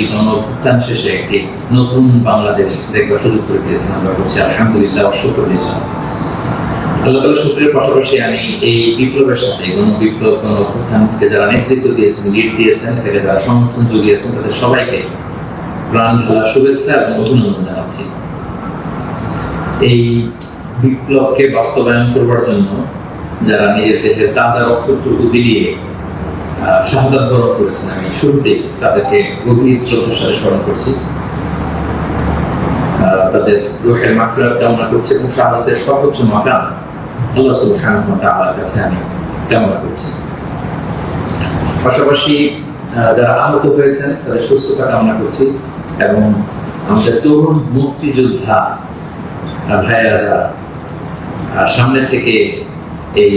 একটি শেষে একটি নতুন বাংলাদেশ দেখবার সুযোগ করে আমরা আলহামদুলিল্লাহ শুক্রিল্লাহ আল্লাহ শুক্রের পাশাপাশি আমি এই বিপ্লবের সাথে বিপ্লব যারা নেতৃত্ব দিয়েছেন, লিড দিয়েছেন, এটাকে যারা সমর্থন জুগিয়েছেন, তাদের সবাইকে প্রাণ ঢালা শুভেচ্ছা এবং অভিনন্দন জানাচ্ছি। এই বিপ্লবকে বাস্তবায়ন করবার জন্য যারা নিজের দেহের তাজা রক্তটুকু বিলিয়ে করেছেন। আমি তাদেরকে গভীর শ্রদ্ধার সাথে স্মরণ করছি। তাদের রুহের মাফিরাত কামনা করছি এবং শাহাদাতের সর্বোচ্চ আল্লাহ সুবহানাহু ওয়া কাছে আমি কামনা করছি। পাশাপাশি যারা আহত হয়েছেন, তাদের সুস্থতা কামনা করছি এবং আমাদের তরুণ মুক্তিযোদ্ধা ভাইয়েরা যারা সামনে থেকে এই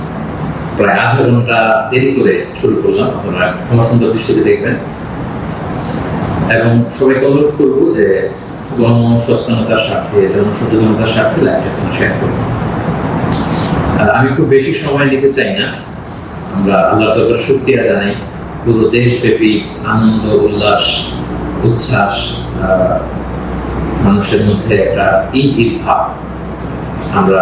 প্রায় আধা ঘণ্টা দেরি করে শুরু করলাম। আপনারা ক্ষমা সুন্দর দৃষ্টিতে দেখবেন। এবং সবাইকে অনুরোধ যে স্বার্থে জনসচেতনতার স্বার্থে শেয়ার করব আমি খুব বেশি সময় নিতে চাই না। আমরা আল্লাহ দরবার শুক্রিয়া জানাই। পুরো দেশব্যাপী আনন্দ, উল্লাস, উচ্ছ্বাস মানুষের মধ্যে একটা ঈদ ভাব আমরা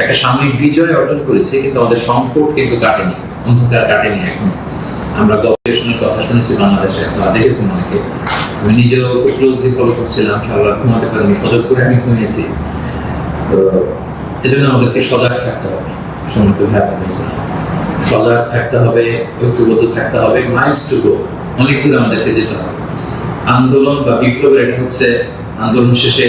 একটা সাময়িক বিজয় অর্জন করেছি, কিন্তু আমাদের সংকট কিন্তু কাটেনি, অন্ধকার কাটেনি এখন। আমরা গবেষণার কথা শুনেছি বাংলাদেশে, আপনারা দেখেছেন অনেকে। আমি নিজেও খুব ক্লোজলি ফলো করছিলাম সারা ঘুমাতে পারিনি, ফজর করে আমি ঘুমিয়েছি। তো এজন্য আমাদেরকে সজাগ থাকতে হবে সমৃদ্ধ ভাই বোনেরা। সজাগ থাকতে হবে, ঐক্যবদ্ধ থাকতে হবে মাইলস টু গো অনেক দূর আমাদেরকে যেতে হবে। আন্দোলন বা বিপ্লবের এটা হচ্ছে, আন্দোলন শেষে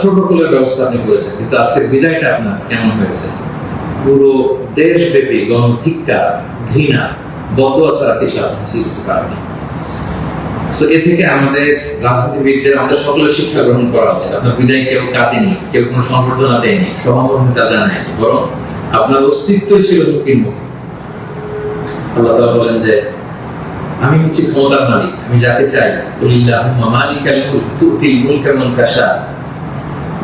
প্রোটোকলের ব্যবস্থা আপনি করেছেন, কিন্তু আজকের বিদায়টা আপনার কেমন হয়েছে? পুরো দেশব্যাপী ঘৃণা কিছু আপনি এ থেকে আমাদের রাজনীতিবিদদের, আমাদের সকলের শিক্ষা গ্রহণ করা উচিত। আপনার বিদায় কেউ কাঁদেনি, কেউ কোনো সম্বর্ধনা দেয়নি জানায়নি, বরং আপনার অস্তিত্বই ছিল আল্লাহ তাআলা বলেন যে, আমি হচ্ছি ক্ষমতার মালিক, আমি যাকে চাই, কুলিল্লাহুম্মা মালিকাল মুলক, তুতিল মুলকা মান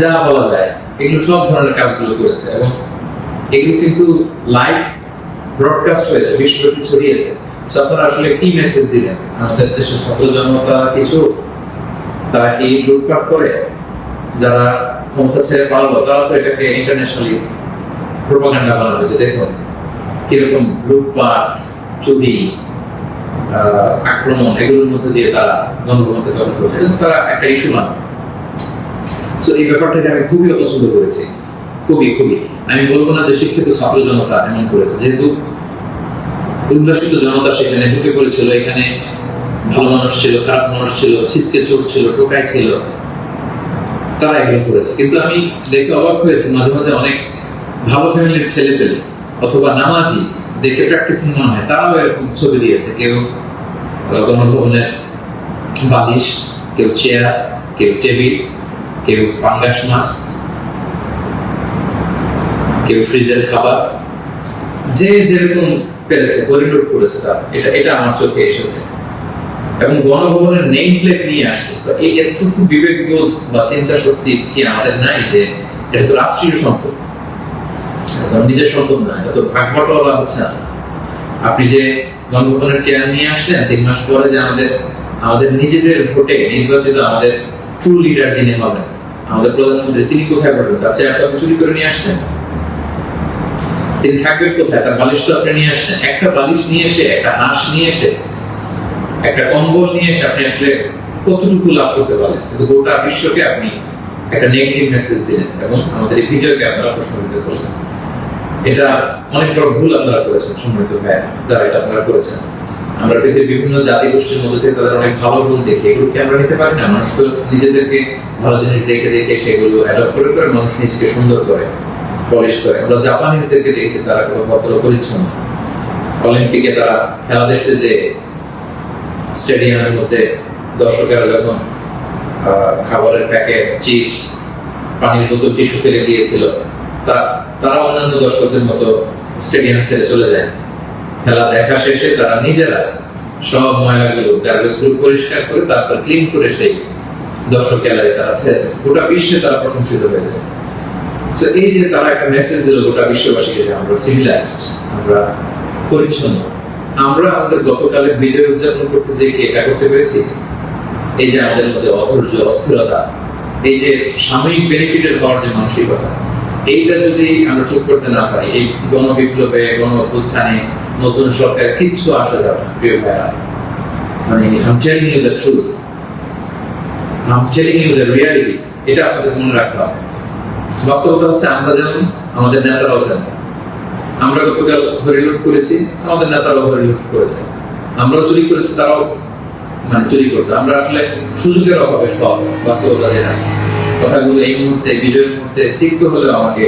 যা বলা যায়, এগুলো সব ধরনের কাজগুলো করেছে এবং এগুলো কিন্তু লাইভ ব্রডকাস্ট হয়েছে, বিশ্বব্যাপী ছড়িয়েছে। তো আপনারা আসলে কি মেসেজ দিলেন? আমাদের দেশের ছাত্র জনতা কিছু? তারা কি লুটপাট করে? যারা ক্ষমতা ছেড়ে পালালো, তারা তো এটাকে ইন্টারন্যাশনালি প্রোপাগান্ডা বানাবে। যে দেখুন, কীরকম লুটপাট, চুরি আক্রমণ, এগুলোর মধ্যে দিয়ে তারা গণভবনকে দখল করছে। কিন্তু তারা একটা ইস্যু মানে তো এই ব্যাপারটাকে আমি খুবই অপছন্দ করেছি। খুবই খুবই। আমি বলব না যে শিক্ষিত ছাত্র জনতা এমন করেছে। যেহেতু উল্লাসিত জনতা সেখানে ঢুকে পড়েছিল এখানে ভালো মানুষ ছিল খারাপ মানুষ ছিল ছিচকে চোর ছিল টোকাই ছিল তারা এগুলো করেছে। কিন্তু আমি দেখে অবাক হয়েছি মাঝে মাঝে অনেক ভালো ফ্যামিলির ছেলে পেলে অথবা নামাজি দেখে প্র্যাকটিসিং মনে হয় তারাও এরকম ছবি দিয়েছে। কেউ আহ, গণভবনে বালিশ কেউ চেয়ার কেউ টেবিল কেউ পাঙ্গাস মাছ কেউ ফ্রিজের খাবার, যে যেরকম পেরেছে পরিলোড করেছে তার, এটা এটা আমার চোখে এসেছে। এবং গণভবনের নেম প্লেট নিয়ে আসছে। তো এই এতটুকু বিবেকবোধ বা চিন্তা শক্তি কি আমাদের নাই যে এটা তো রাষ্ট্রীয় সম্পদ? নিজের সম্পদ না, এটা তো ভাগ বটোয়ারা হচ্ছে না। আপনি যে গণভবনের চেয়ার নিয়ে আসলেন, তিন মাস পরে যে আমাদের আমাদের নিজেদের ভোটে নির্বাচিত আমাদের ট্রু লিডার যিনি হবেন আমাদের প্রধানমন্ত্রী তিনি কোথায় বসবেন তার চেয়ারটা আপনি চুরি করে নিয়ে আসছেন। তিনি থাকবেন কোথায়? তার বালিশ তো আপনি নিয়ে আসছেন। একটা বালিশ নিয়ে এসে, একটা হাঁস নিয়ে এসে, একটা কম্বল নিয়ে এসে আপনি আসলে কতটুকু লাভ করতে পারেন কিন্তু গোটা বিশ্বকে আপনি একটা নেগেটিভ মেসেজ দিলেন এবং আমাদের এই বিজয়কে আপনারা প্রশ্নবিদ্ধ করলেন। এটা অনেক বড় ভুল আপনারা করেছেন সম্মানিত ভাইয়া যারা এটা আপনারা করেছেন। আমরা পৃথিবীর বিভিন্ন জাতি গোষ্ঠীর মধ্যে তাদের অনেক ভালো গুণ দেখি। এগুলো কি আমরা নিতে পারি না। মানুষ তো নিজেদেরকে ভালো জিনিস দেখে দেখে সেগুলো অ্যাডপ্ট করে করে মানুষ নিজেকে সুন্দর করে পলিশ করে। আমরা জাপানিজদেরকে দেখেছি, তারা কত ভদ্র, পরিচ্ছন্ন। অলিম্পিকে তারা খেলা দেখতে যে স্টেডিয়ামের মধ্যে দর্শকেরা যখন খাবারের প্যাকেট, চিপস, পানির বোতল, টিস্যু ফেলে দিয়েছিল, তা, তারা অন্যান্য দর্শকদের মতো স্টেডিয়াম ছেড়ে চলে যায়। খেলা দেখা শেষে তারা নিজেরা সব ময়লাগুলো গার্বেজগুলো পরিষ্কার করে তারপর ক্লিন করে সেই দর্শক খেলায় তারা ছেড়েছে। গোটা বিশ্বে তারা প্রশংসিত হয়েছে। এই যে তারা একটা মেসেজ দিল, গোটা বিশ্ববাসীকে যে আমরা সিভিলাইজড আমরা পরিচ্ছন্ন। আমরা আমাদের গতকালের বিজয় উদযাপন করতে যে এটা করতে পেরেছি? এই যে আমাদের মধ্যে অধৈর্য, অস্থিরতা, এই যে সাময়িক বেনিফিটের হওয়ার যে মানসিকতা, এইটা যদি আমরা ঠিক করতে না পারি, এই গণবিপ্লবে গণ অভ্যুত্থানে নতুন সরকার, কিচ্ছু আসা যাবে না, প্রিয় ভাইরা। মানে I'm telling you the truth I'm telling you the reality এটা আপনাদের মনে রাখতে হবে। বাস্তবতা হচ্ছে, আমরা যেমন, আমাদের নেতারাও আমরা গতকাল করেছি, আমাদের নেতারাও করেছে। আমরাও চুরি করেছি, তারাও মানে চুরি করতো। আমরা আসলে সুযোগের অভাবে সব বাস্তবতা যেটা কথাগুলো এই মুহূর্তে বিজয়ের মুহূর্তে তিক্ত হলেও আমাকে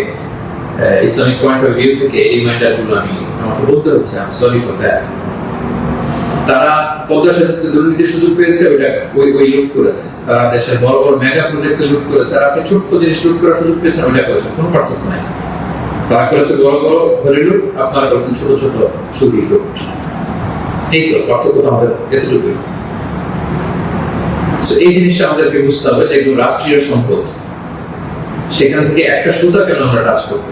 ইসলামিক পয়েন্ট অফ ভিউ থেকে এই ম্যাটারগুলো আমি আমাকে বলতে হচ্ছে আমি সরি ফর দ্যাট তারা পদ্মা সেতুতে দুর্নীতির সুযোগ পেয়েছে ওইটা ওই ওই লুট করেছে। তারা দেশের বড় বড় মেগা প্রজেক্টে লুট করেছে আর আপনি ছোট্ট জিনিস লুট করার সুযোগ পেয়েছেন ওইটা করেছেন কোনো পার্থক্য নাই। তারা করেছে বড় বড় আপনারা করেছেন ছোট ছোট চুরি লুট এই তো পার্থক্য তো আমাদের এতটুকুই। So, এই জিনিসটা আমাদেরকে বুঝতে হবে যে একদম রাষ্ট্রীয় সম্পদ সেখান থেকে একটা সুতা কেন আমরা টাচ করব?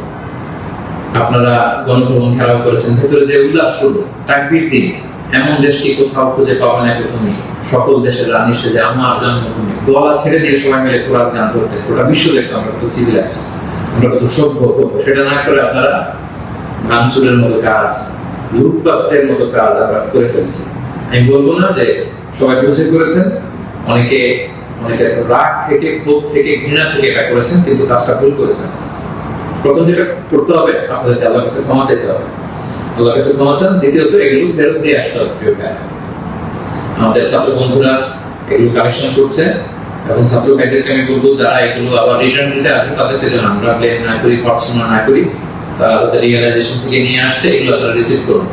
আপনারা গণভবন খেলাও করেছেন, ভেতরে যে উল্লাস করব তাকবির দিন এমন দেশকে কোথাও খুঁজে পাওয়া না তুমি সকল দেশের রানী সেজে আমার জন্মভূমি। গলা ছেড়ে দিয়ে সবাই মিলে কোরআন গান ধরতে গোটা বিশ্ব দেখতো আমরা কত সিভিলাইজ আমরা কত সভ্য করব সেটা না করে আপনারা ভাঙচুরের মতো কাজ, লুটপাটের মতো কাজ আমরা করে ফেলছি। আমি বলব না যে সবাই বুঝে করেছেন, অনেকে অনেকে রাগ থেকে, ক্ষোভ থেকে, ঘৃণা থেকে এটা করেছেন, কিন্তু কাজটা ভুল করেছেন। প্রথম যেটা করতে হবে, আপনাদেরকে আল্লাহর কাছে ক্ষমা চাইতে হবে। আল্লাহর কাছে ক্ষমা চান, দ্বিতীয়ত এগুলো ফেরত দিয়ে আসতে হবে প্রিয়। আমাদের ছাত্র বন্ধুরা এগুলো কালেকশন করছে এবং ছাত্র ভাইদেরকে আমি বলব, যারা এগুলো আবার রিটার্ন দিতে আসবে, তাদেরকে যেন আমরা ব্লেম না করি, পড়াশোনা না করি, তারা তাদের রিয়েলাইজেশন থেকে নিয়ে আসছে, এগুলো আপনারা রিসিভ করুন।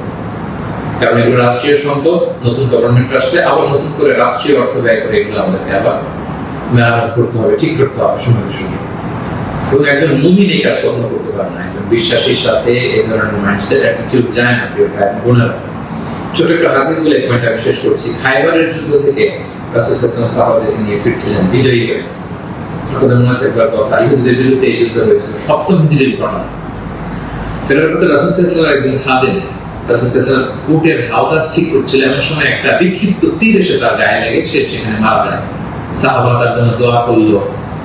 কারণ এগুলো রাষ্ট্রীয় সম্পদ, নতুন গভর্নমেন্ট আসলে আবার নতুন করে রাষ্ট্রীয় অর্থ ব্যয় করে এগুলো আমাদেরকে আবার মেরামত করতে হবে, ঠিক করতে হবে সময় সুযোগ এবং একজন মুমিন এই কাজ কখনো করতে পারে না, একজন সাথে এই ধরনের মাইন্ডসেট অ্যাটিটিউড যায় না, প্রিয় ভাই ছোট একটা হাদিস বলে শেষ করছি। খাইবারের যুদ্ধ থেকে রাসূল সাল্লাল্লাহু সাহাবাদেরকে নিয়ে ফিরছিলেন, বিজয়ী হয়ে। আপনাদের মনে কথা, ইহুদিদের বিরুদ্ধে এই যুদ্ধ হয়েছিল সপ্তম হিজরির ঘটনা। ফেরার পথে রাসূল সাল্লাল্লাহু একজন খাদেম, রাসূল উটের হাওদাস ঠিক করছিল, এমন সময় একটা বিক্ষিপ্ত তীর এসে তার গায়ে লেগে, সে সেখানে মারা যায়। সাহাবা তার জন্য দোয়া করল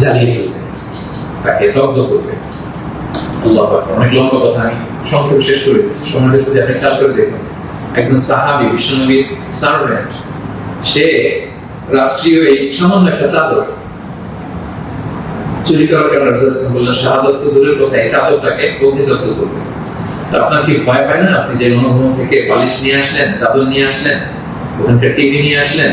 জ্বালিয়ে ফেলবে তাকে দগ্ধ করবে। অনেক লম্বা কথা, আমি শেষ করে দিচ্ছি। আপনি করে একজন সাহাবি সার্ভেন্ট, সে রাষ্ট্রীয় এই সামান্য একটা চাদর চুরি করার কারণে বললেন, শাহাদত তো দূরের কথা, এই চাদরটাকে অগ্নিদগ্ধ করবে। তো আপনার কি ভয় পায় না? আপনি যে অনুভব থেকে বালিশ নিয়ে আসলেন, চাদর নিয়ে আসলেন, ওখানকার টিভি নিয়ে আসলেন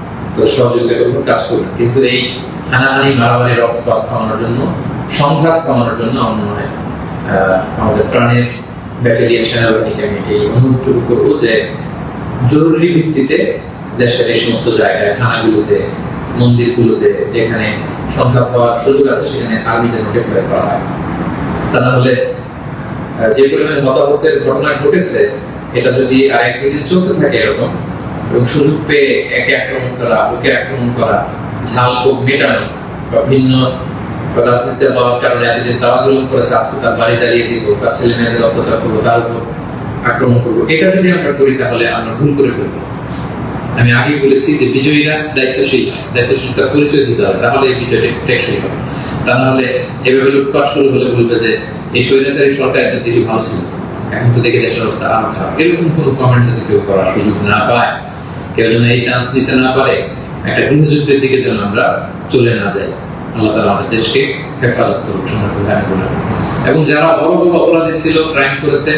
সহযোগিতা করবেন কাজ কিন্তু এই হানাহানি, মারামারি, রক্তপাত জন্য, সংঘাত জন্য আমার মনে হয় আমাদের প্রাণের সেনাবাহিনীকে আমি এই অনুরোধটুকু যে জরুরি ভিত্তিতে দেশের এই সমস্ত জায়গায়, থানাগুলোতে, মন্দিরগুলোতে, যেখানে সংঘাত হওয়ার সুযোগ আছে, সেখানে আর্মিতে ডিপ্লয় করা হয়। তা না হলে যে পরিমাণে হতাহতের ঘটনা ঘটেছে, এটা যদি আর এক চলতে থাকে এরকম এবং সুযোগ পেয়ে একে আক্রমণ করা, ওকে আক্রমণ করা, ঝাল ক্ষোভ মেটানো বা ভিন্ন রাজনীতিতে হওয়ার কারণে তারা করেছে, আজকে তার বাড়ি জ্বালিয়ে দিব, তার ছেলে মেয়েদের অত্যাচার করব, তার উপর আক্রমণ করব, এটা যদি আমরা করি তাহলে আমরা ভুল করে ফেলব। আমি আগেই বলেছি যে বিজয়ীরা দায়িত্বশীল দায়িত্বশীলতার পরিচয় দিতে হবে, তাহলে এই বিজয়টা টেকসই হবে। তা নাহলে এভাবে লুটপাট শুরু হলে বলবে যে, এই স্বৈরাচারী সরকার এত থেকে ভালো ছিল, এখন তো দেখে দেশের অবস্থা আরও খারাপ। এরকম কোনো কমেন্ট যাতে কেউ করার সুযোগ না পায় কেউ যেন এই চান্স নিতে না পারে, একটা গৃহযুদ্ধের দিকে যেন আমরা চলে না যাই। আল্লাহ তালা আমাদের দেশকে হেফাজত করুন সমর্থ ভাই বলে এবং যারা বড় বড় অপরাধী ছিল ক্রাইম করেছে,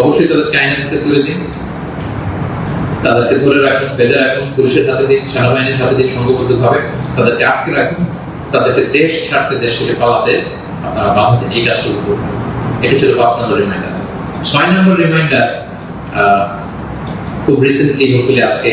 অবশ্যই তাদেরকে আইনের হাতে তুলে দিন। তাদেরকে ধরে রাখুন, বেঁধে রাখুন, পুলিশের হাতে দিন, সেনাবাহিনীর হাতে দিন সংঘবদ্ধ ভাবে তাদেরকে আটকে রাখুন। তাদেরকে দেশ ছাড়তে, দেশ থেকে পালাতে আপনারা বাধা দিন। এই কাজটুকু করবেন এটি ছিল পাঁচ নম্বর রিমাইন্ডার ছয় নম্বর রিমাইন্ডার খুব রিসেন্টলি হোপফুলি আজকে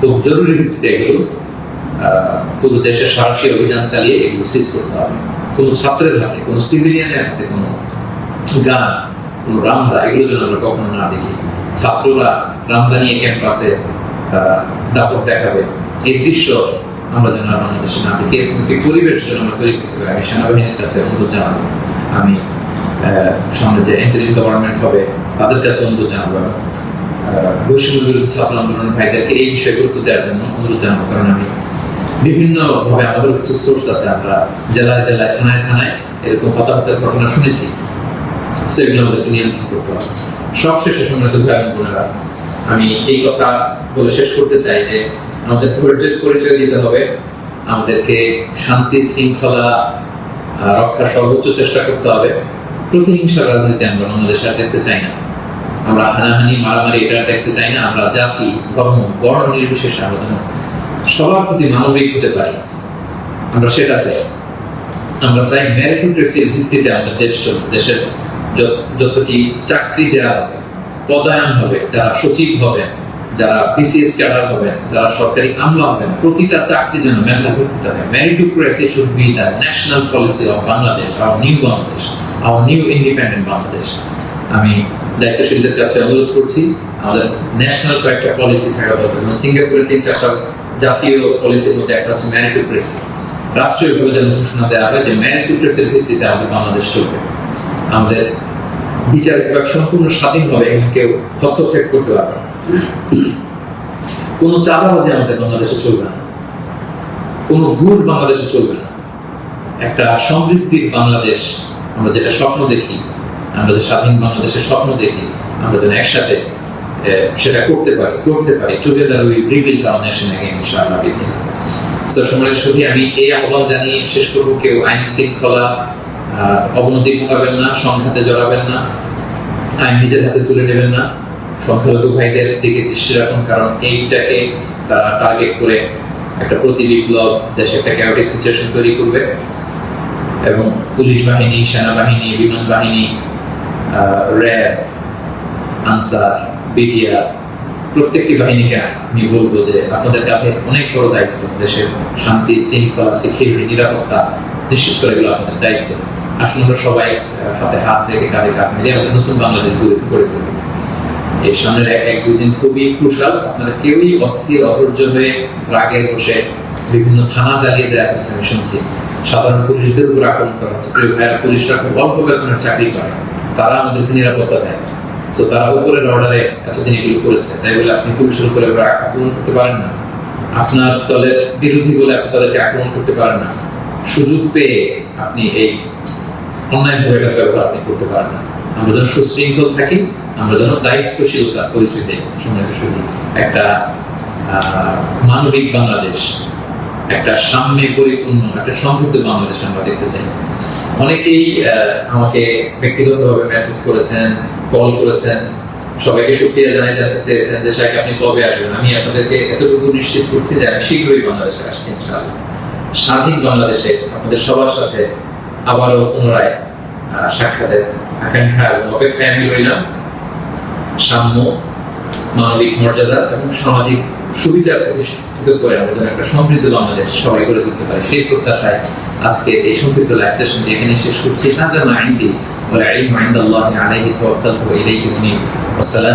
খুব জরুরি ভিত্তিতে এগুলো পুরো দেশে সাহসী অভিযান চালিয়ে এগুলো সিজ করতে হবে। কোনো ছাত্রের হাতে, কোনো সিভিলিয়ানের হাতে, কোনো গান, কোনো রামদা এগুলো যেন আমরা কখনো না দেখি। ছাত্ররা রামদা নিয়ে ক্যাম্পাসে, তারা দাপট দেখাবে। এই দৃশ্য আমরা যেন বাংলাদেশে না দেখি, এরকম একটি পরিবেশ যেন আমরা তৈরি করতে পারি। আমি সেনাবাহিনীর কাছে অনুরোধ জানাব। আমি সামনে যে ইন্টারিম গভর্নমেন্ট হবে, তাদের কাছে অনুরোধ জানাব। ছাত্র ভাইদেরকে এই বিষয়ে গুরুত্ব দেওয়ার জন্য অনুরোধ জানাব। কারণ আমি আমাদের কিছু সোর্স আছে, আমরা জেলায় জেলায়, থানায় থানায় এরকম হতাহতের ঘটনা শুনেছি। সেগুলো আমাদেরকে নিয়ন্ত্রণ করতে হবে। সব শেষে সম্মানিত আমি এই কথা বলে শেষ করতে চাই যে আমাদের ধৈর্যের পরিচয় দিতে হবে। আমাদেরকে শান্তি, শৃঙ্খলা রক্ষার সর্বোচ্চ চেষ্টা করতে হবে। প্রতিহিংসার রাজনীতি আমরা বাংলাদেশে দেখতে চাই না। আমরা হানাহানি, মারামারি এটা দেখতে চাই না, আমরা জাতি ধর্ম, বর্ণ নির্বিশেষে যেন সবার প্রতি মানবিক হতে পারি। আমরা সেটা চাই। আমরা চাই মেরিটোক্রেসির ভিত্তিতে আমাদের দেশ দেশের যতটি চাকরি দেওয়া হবে, পদায়ন হবে, যারা সচিব হবেন, যারা বিসিএস ক্যাডার হবেন, যারা সরকারি আমলা হবেন, প্রতিটা চাকরি যেন মেধার ভিত্তিতে হবে meritocracy should be the national policy of Bangladesh our new Bangladesh our new independent Bangladesh আমি দায়িত্বশীলদের কাছে অনুরোধ করছি, আমাদের ন্যাশনাল কয়েকটা পলিসি থাকা দরকার। যেমন সিঙ্গাপুরের তিন চারটা জাতীয় পলিসির মধ্যে একটা হচ্ছে মেরিটোক্রেসি রাষ্ট্রীয়ভাবে যেন ঘোষণা দেওয়া হয় যে মেরিটোক্রেসির ভিত্তিতে আমাদের বাংলাদেশ চলবে। আমাদের বিচার বিভাগ সম্পূর্ণ স্বাধীনভাবে এখানে কেউ হস্তক্ষেপ করতে পারবে কোনো চাঁদাবাজি আমাদের বাংলাদেশে চলবে না। কোনো ঘুষ বাংলাদেশে চলবে না। একটা সমৃদ্ধির বাংলাদেশ আমরা যেটা স্বপ্ন দেখি আমরা যে স্বাধীন বাংলাদেশের স্বপ্ন দেখি, আমরা যেন একসাথে সেটা করতে পারি করতে পারি together we rebuild our nation again ইনশাআল্লাহ বিদিন সো সমরের শুধু আমি এই আহ্বান জানিয়ে শেষ করব, কেউ আইন শৃঙ্খলা অবনতি ঘটাবেন না, সংঘাতে জড়াবেন না, আইন নিজের হাতে তুলে নেবেন না, সংখ্যালঘু ভাইদের দিকে দৃষ্টি রাখুন, কারণ এইটাকে তারা টার্গেট করে একটা প্রতি বিপ্লব, দেশে একটা ক্যাওটিক সিচুয়েশন তৈরি করবে। এবং পুলিশ বাহিনী, সেনাবাহিনী, বিমান বাহিনী র্যাব আনসার বিটিআর প্রত্যেকটি বাহিনীকে আমি বলব যে আপনাদের কাছে অনেক বড় দায়িত্ব, দেশের শান্তি, শৃঙ্খলা সিকিউরিটি নিরাপত্তা নিশ্চিত করে এগুলো আপনাদের দায়িত্ব। আসুন আমরা সবাই হাতে হাত রেখে কাঁধে কাঁধ মিলিয়ে আমাদের নতুন বাংলাদেশ গড়ে গড়ে তুলি এই সামনের এক এক দুদিন খুবই ক্রুশাল আপনারা কেউই অস্থির, অধৈর্য হয়ে রাগে বসে বিভিন্ন থানা জ্বালিয়ে দেওয়া হচ্ছে, আমি শুনছি। সাধারণ পুলিশদের উপর আক্রমণ করা হচ্ছে। ভাইয়ের পুলিশরা খুব অল্প বেতনের চাকরি করে। তারা আমাদেরকে নিরাপত্তা দেয়। তো তারা উপরের অর্ডারে এতদিন এগুলো করেছে। তাই বলে আপনি পুলিশের উপরে আক্রমণ করতে পারেন না। আপনার দলের বিরোধী বলে আপনি তাদেরকে আক্রমণ করতে পারেন না। সুযোগ পেয়ে আপনি এই অনলাইন এটার ব্যবহার আপনি করতে পারেন না। আমরা যেন সুশৃঙ্খল থাকি, আমরা যেন দায়িত্বশীলতা পরিস্থিতি সম্মানিত সুযোগ একটা মানবিক বাংলাদেশ, একটা সামনে পরিপূর্ণ, একটা সমৃদ্ধ বাংলাদেশ আমরা দেখতে চাই। অনেকেই আমাকে ব্যক্তিগতভাবে মেসেজ করেছেন কল করেছেন। সবাইকে সুক্রিয়া জানাই জানতে চেয়েছেন যে শাহেখ আপনি কবে আসবেন? আমি আপনাদেরকে এতটুকু নিশ্চিত করছি যে, আমি শীঘ্রই বাংলাদেশে আসছি, ইনশাআল্লাহ। স্বাধীন বাংলাদেশে আপনাদের সবার সাথে আবারও পুনরায় সাক্ষাতের আকাঙ্ক্ষা এবং অপেক্ষায় আমি রইলাম। সাম্য, মানবিক মর্যাদা এবং সামাজিক সুবিধা প্রতিষ্ঠিত করে আমরা যেন একটা সমৃদ্ধ বাংলাদেশ সবাই করে তুলতে পারি সেই প্রত্যাশায় আজকে এই সমৃদ্ধ লাইভ সেশন এখানে শেষ করছি না যেন আইনটি والعلم عند الله عليه توكلت وإليه أنيب والسلام